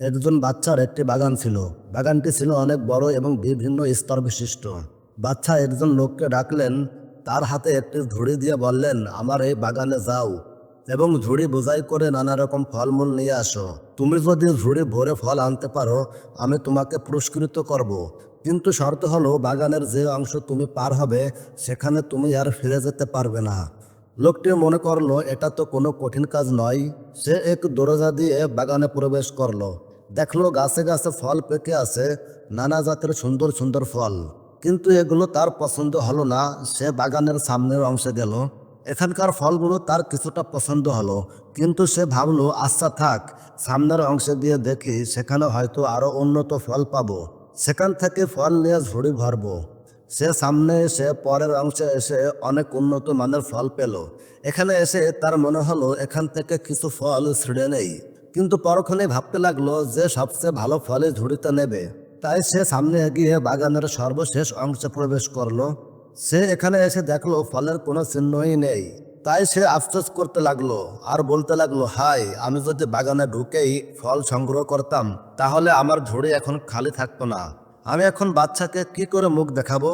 একজন বাচ্চার একটি বাগান ছিল। বাগানটি ছিল অনেক বড় এবং বিভিন্ন স্তর বিশিষ্ট। বাচ্চা একজন লোককে ডাকলেন, তার হাতে একটি ঝুড়ি দিয়ে বললেন, আমার এই বাগানে যাও এবং ঝুড়ি বোঝাই করে নানা রকম ফলমূল নিয়ে আসো। তুমি যদি ঝুড়ি ভরে ফল আনতে পারো, আমি তোমাকে পুরস্কৃত করব। কিন্তু শর্ত হলো, বাগানের যে অংশ তুমি পার হবে, সেখানে তুমি আর ফিরে যেতে পারবে না। লোকটি মনে করল, এটা তো কোনো কঠিন কাজ নয়। সে এক দরজা দিয়ে বাগানে প্রবেশ করল। দেখল গাছে গাছে ফল পেকে আছে, নানা জাতের সুন্দর সুন্দর ফল। কিন্তু এগুলো তার পছন্দ হলো না, সে বাগানের সামনের অংশে গেল। এখানকার ফলগুলো তার কিছুটা পছন্দ হলো, কিন্তু সে ভাবলো আচ্ছা থাক, সামনের অংশে দিয়ে দেখি সেখানে হয়তো আরও উন্নত ফল পাবো। সেখান থেকে ফল নিয়ে ঝুড়ি ভরবো। সে সামনে এসে পরের অংশে এসে অনেক উন্নত মানের ফল পেল। এখানে এসে তার মনে হলো, এখান থেকে কিছু ফল ছিঁড়ে নেই। কিন্তু পরক্ষণে ভাবতে লাগল যে সবচেয়ে ভালো ফলে ঝুড়িতে নেবে। তাই সে সামনে এগিয়ে বাগানের সর্বশেষ অংশে প্রবেশ করল। সে এখানে এসে দেখল ফলের কোনো চিহ্নই নেই। তাই সে আফসোস করতে লাগল আর বলতে লাগল হাই আমি যদি বাগানে ঢুকেই ফল সংগ্রহ করতাম, তাহলে আমার ঝুড়ি এখন খালি থাকতো না। আমি এখন বাচ্চাকে কি করে মুখ দেখাবো?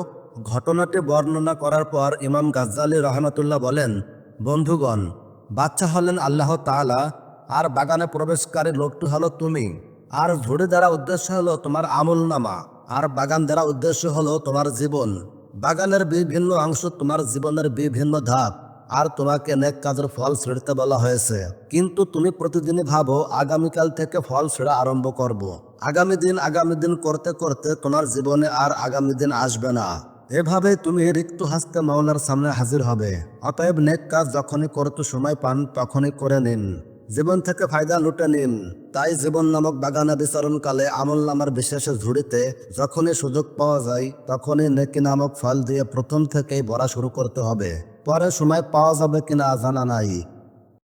ঘটনাটি বর্ণনা করার পর ইমাম গাজ্জালি রহমতুল্লাহ বলেন, বন্ধুগণ, বাচ্চা হলেন আল্লাহ তাআলা আর বাগানে প্রবেশকারী লোকটি হলো তুমি। আর ঝুড়ি দ্বারা উদ্দেশ্য হলো তোমার আমল নামা আর বাগান দ্বারা উদ্দেশ্য হলো তোমার জীবন। বাগানের বিভিন্ন অংশ তোমার জীবনের বিভিন্ন ধাপ। আর তোমাকে নেক কাজের ফল ছিঁড়তে বলা হয়েছে। কিন্তু তুমি প্রতিদিনই ভাবো, আগামীকাল থেকে ফল ছিঁড়া আরম্ভ করব। আগামী দিন আগামী দিন করতে করতে তোমার জীবনে আর আগামী দিন আসবে না। এভাবে তুমি রিক্ত হাসতে মাওলার সামনে হাজির হবে। অতএব নেক কাজ যখনই করতে সময় পান, তখনই করে নিন। জীবন থেকে ফায়দা লুটে নিন। তাই জীবন নামক বাগানে বিচরণকালে আমল নামার বিশেষ ঝুড়িতে যখনই সুযোগ পাওয়া যায়, তখনই নেকি নামক ফল দিয়ে প্রথম থেকেই ভরা শুরু করতে হবে। পরে সময় পাওয়া যাবে কিনা জানা নাই।